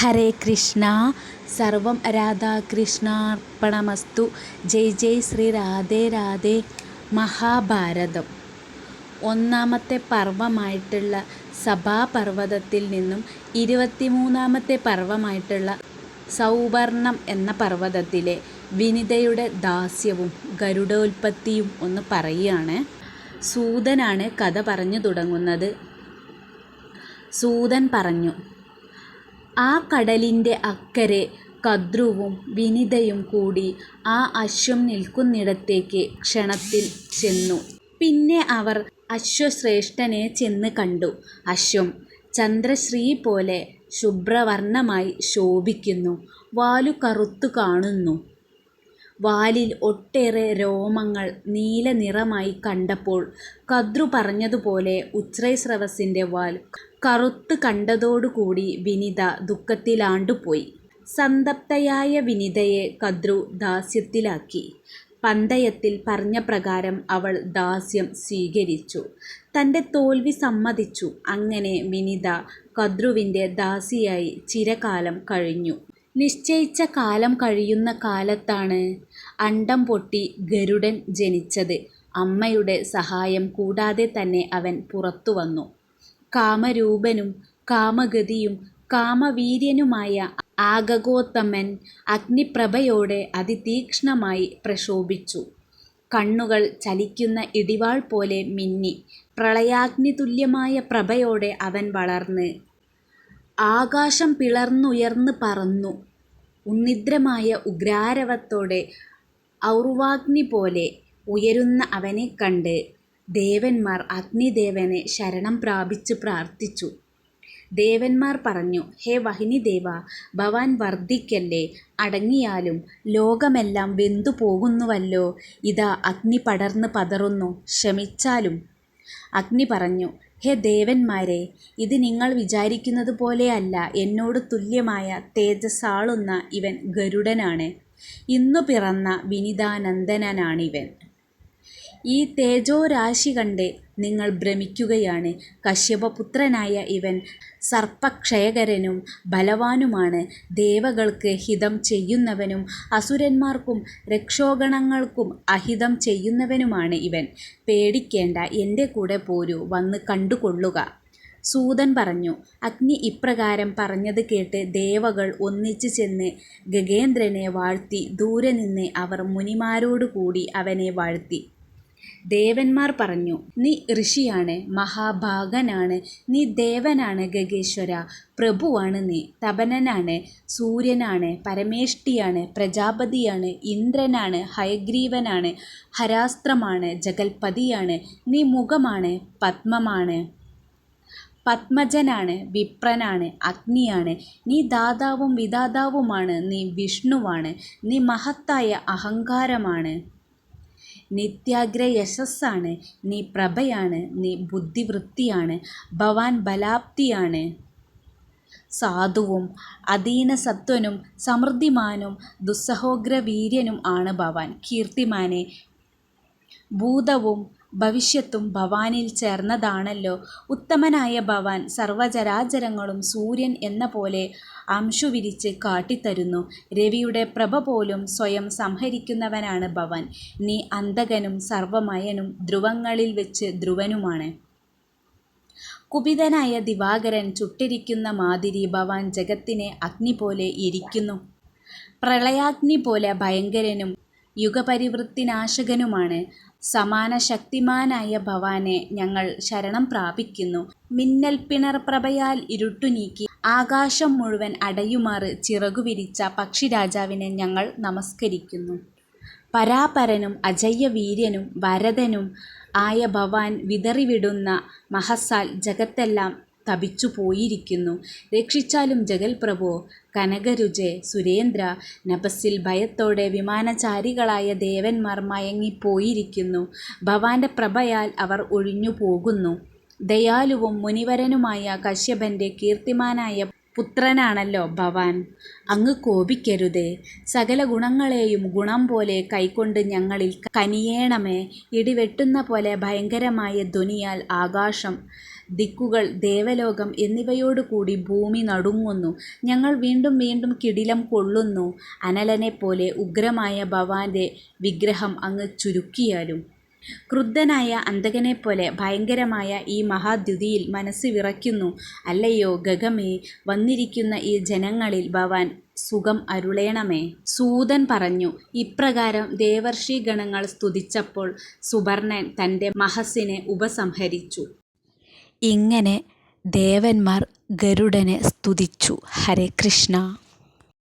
ഹരേ കൃഷ്ണ. സർവം രാധാകൃഷ്ണാർപ്പണമസ്തു. ജയ് ജയ് ശ്രീ രാധേ രാധേ. മഹാഭാരതം. ഒന്നാമത്തെ പർവമായിട്ടുള്ള സഭാപർവതത്തിൽ നിന്നും ഇരുപത്തിമൂന്നാമത്തെ പർവമായിട്ടുള്ള സൗവർണം എന്ന പർവതത്തിലെ വിനിതയുടെ ദാസ്യവും ഗരുഡോൽപ്പത്തിയും ഒന്ന് പറയുകയാണ്. സൂതനാണ് കഥ പറഞ്ഞു തുടങ്ങുന്നത്. സൂതൻ പറഞ്ഞു ആ കടലിന്റെ അക്കരെ കദ്രുവും വിനിതയും കൂടി ആ അശ്വം നിൽക്കുന്നിടത്തേക്ക് ക്ഷണത്തിൽ ചെന്നു. പിന്നെ അവർ അശ്വശ്രേഷ്ഠനെ ചെന്ന് കണ്ടു. അശ്വം ചന്ദ്രശ്രീ പോലെ ശുഭ്രവർണമായി ശോഭിക്കുന്നു. വാലു കറുത്തു കാണുന്നു. വാലിൽ ഒട്ടേറെ രോമങ്ങൾ നീലനിറമായി കണ്ടപ്പോൾ കദ്രു പറഞ്ഞതുപോലെ ഉച്ഛ്രൈസ്രവസിന്റെ വാൽ കറുത്ത് കണ്ടതോടുകൂടി വിനിത ദുഃഖത്തിലാണ്ടുപോയി. സന്തപ്തയായ വിനിതയെ കദ്രു ദാസ്യത്തിലാക്കി. പന്തയത്തിൽ പറഞ്ഞ പ്രകാരം അവൾ ദാസ്യം സ്വീകരിച്ചു. തന്റെ തോൽവി സമ്മതിച്ചു. അങ്ങനെ വിനിത കദ്രുവിന്റെ ദാസിയായി ചിരകാലം കഴിഞ്ഞു. നിശ്ചയിച്ച കാലം കഴിയുന്ന കാലത്താണ് അണ്ഡം പൊട്ടി ഗരുഡൻ ജനിച്ചത്. അമ്മയുടെ സഹായം കൂടാതെ തന്നെ അവൻ പുറത്തുവന്നു. കാമരൂപനും കാമഗതിയും കാമവീര്യനുമായ ആഗഗോത്തമൻ അഗ്നിപ്രഭയോടെ അതിതീക്ഷ്ണമായി പ്രശോഭിച്ചു. കണ്ണുകൾ ചലിക്കുന്ന ഇടിവാൾ പോലെ മിന്നി. പ്രളയാഗ്നി തുല്യമായ പ്രഭയോടെ അവൻ വളർന്ന് ആകാശം പിളർന്നുയർന്ന് പറന്നു. ഉന്നിദ്രമായ ഉഗ്രാരവത്തോടെ ഔർവാഗ്നി പോലെ ഉയരുന്ന അവനെ കണ്ട് ദേവന്മാർ അഗ്നിദേവനെ ശരണം പ്രാപിച്ച് പ്രാർത്ഥിച്ചു. ദേവന്മാർ പറഞ്ഞു ഹേ വഹിനിദേവ ഭവാൻ വർദ്ധിക്കല്ലേ. അടങ്ങിയാലും ലോകമെല്ലാം വെന്തു പോകുന്നുവല്ലോ ഇതാ അഗ്നി പടർന്ന് പതറുന്നു. ക്ഷമിച്ചാലും അഗ്നി പറഞ്ഞു ഹേ ദേവന്മാരേ, ഇത് നിങ്ങൾ വിചാരിക്കുന്നത് പോലെയല്ല എന്നോട് തുല്യമായ തേജസ്സാളുന്ന ഇവൻ ഗരുഡനാണ്. ഇന്നു പിറന്ന വിനിതാനന്ദനനാണിവൻ. ഈ തേജോരാശി കണ്ട് നിങ്ങൾ ഭ്രമിക്കുകയാണ്. കശ്യപപുത്രനായ ഇവൻ സർപ്പക്ഷയകരനും ബലവാനുമാണ്. ദേവകൾക്ക് ഹിതം ചെയ്യുന്നവനും അസുരന്മാർക്കും രക്ഷോഗണങ്ങൾക്കും അഹിതം ചെയ്യുന്നവനുമാണ് ഇവൻ. പേടിക്കേണ്ട. എന്റെ കൂടെ പോരൂ. വന്ന് കണ്ടുകൊള്ളുക. സൂതൻ പറഞ്ഞു. അഗ്നി ഇപ്രകാരം പറഞ്ഞത് കേട്ട് ദേവകൾ ഒന്നിച്ച് ചെന്ന് ഗഗേന്ദ്രനെ വാഴ്ത്തി. ദൂരെ നിന്ന് അവർ മുനിമാരോടുകൂടി അവനെ വാഴ്ത്തി. ദേവന്മാർ പറഞ്ഞു നീ ഋഷിയാണ്. മഹാഭാഗനാണ്. നീ ദേവനാണ് ഗഗേശ്വര പ്രഭുവാണ് നീ. തപനനാണ്. സൂര്യനാണ്. പരമേഷ്ടിയാണ് പ്രജാപതിയാണ്. ഇന്ദ്രനാണ്. ഹയഗ്രീവനാണ്. ഹരാസ്ത്രമാണ്. ജഗൽപതിയാണ്. നീ മുഖമാണ്. പത്മമാണ് പത്മജനാണ് വിപ്രനാണ്. അഗ്നിയാണ്. നീ ദാതാവും വിധാതാവുമാണ്. നീ വിഷ്ണുവാണ്. നീ മഹത്തായ അഹങ്കാരമാണ്. നിത്യാഗ്രയശസ്സാണ്. നീ പ്രഭയാണ്. നീ ബുദ്ധിവൃത്തിയാണ്. ഭവാൻ ബലാപ്തിയാണ് സാധുവും അധീനസത്വനും സമൃദ്ധിമാനും ദുസ്സഹോഗ്രവീര്യനും ആണ് ഭവാൻ. കീർത്തിമാനെ ഭൂതവും ഭവിഷ്യത്തും ഭവാനിൽ ചേർന്നതാണല്ലോ. ഉത്തമനായ ഭവാൻ സർവചരാചരങ്ങളും സൂര്യൻ എന്നപോലെ അംശുവിരിച്ച് കാട്ടിത്തരുന്നു. രവിയുടെ പ്രഭ പോലും സ്വയം സംഹരിക്കുന്നവനാണ് ഭവാൻ. നീ അന്തകനും സർവമയനും ധ്രുവങ്ങളിൽ വെച്ച് ധ്രുവനുമാണ്. കുപിതനായ ദിവാകരൻ ചുട്ടിരിക്കുന്ന മാതിരി ഭവാൻ ജഗത്തിനെ ഇരിക്കുന്നു പ്രളയാഗ്നി പോലെ ഭയങ്കരനും യുഗപരിവൃത്തിനാശകനുമാണ്. സമാനശക്തിമാനായ ഭവാനെ ഞങ്ങൾ ശരണം പ്രാപിക്കുന്നു. മിന്നൽ പിണർ പ്രഭയാൽ ഇരുട്ടുനീക്കി ആകാശം മുഴുവൻ അടയുമാറ് ചിറകുവിരിച്ച പക്ഷിരാജാവിനെ ഞങ്ങൾ നമസ്കരിക്കുന്നു. പരാപരനും അജയ്യവീര്യനും വരദനും ആയ ഭവാൻ വിതറിവിടുന്ന മഹസാൽ ജഗത്തെല്ലാം തപിച്ചുപോയിരിക്കുന്നു. രക്ഷിച്ചാലും ജഗൽപ്രഭോ. കനകരുചേ, സുരേന്ദ്ര നഭസ്സിൽ ഭയത്തോടെ വിമാനചാരികളായ ദേവന്മാർ മയങ്ങിപ്പോയിരിക്കുന്നു. ഭവാന്റെ പ്രഭയാൽ അവർ ഒഴിഞ്ഞു പോകുന്നു ദയാലുവും മുനിവരനുമായ കശ്യപന്റെ കീർത്തിമാനായ പുത്രനാണല്ലോ ഭവാൻ. അങ്ങ് കോപിക്കരുതേ. സകല ഗുണങ്ങളെയും ഗുണം പോലെ കൈക്കൊണ്ട് ഞങ്ങളിൽ കനിയേണമേ. ഇടിവെട്ടുന്ന പോലെ ഭയങ്കരമായ ധ്വനിയാൽ ആകാശം ദിക്കുകൾ ദേവലോകം എന്നിവയോടുകൂടി ഭൂമി നടുങ്ങുന്നു. ഞങ്ങൾ വീണ്ടും വീണ്ടും കിടിലം കൊള്ളുന്നു. അനലനെ പോലെ ഉഗ്രമായ ഭവാന്റെ വിഗ്രഹം അങ്ങ് ചുരുക്കിയാലും. ക്രുദ്ധനായ അന്തകനെപ്പോലെ ഭയങ്കരമായ ഈ മഹാദ്യുതിയിൽ മനസ്സ് വിറയ്ക്കുന്നു. അല്ലയോ ഗഗമേ, വന്നിരിക്കുന്ന ഈ ജനങ്ങളിൽ ഭവാൻ സുഖം അരുളേണമേ. സൂതൻ പറഞ്ഞു. ഇപ്രകാരം ദേവർഷി ഗണങ്ങൾ സ്തുതിച്ചപ്പോൾ സുബർണൻ തന്റെ മഹസ്സിനെ ഉപസംഹരിച്ചു. ഇങ്ങനെ ദേവന്മാർ ഗരുഡനെ സ്തുതിച്ചു. ഹരേ കൃഷ്ണ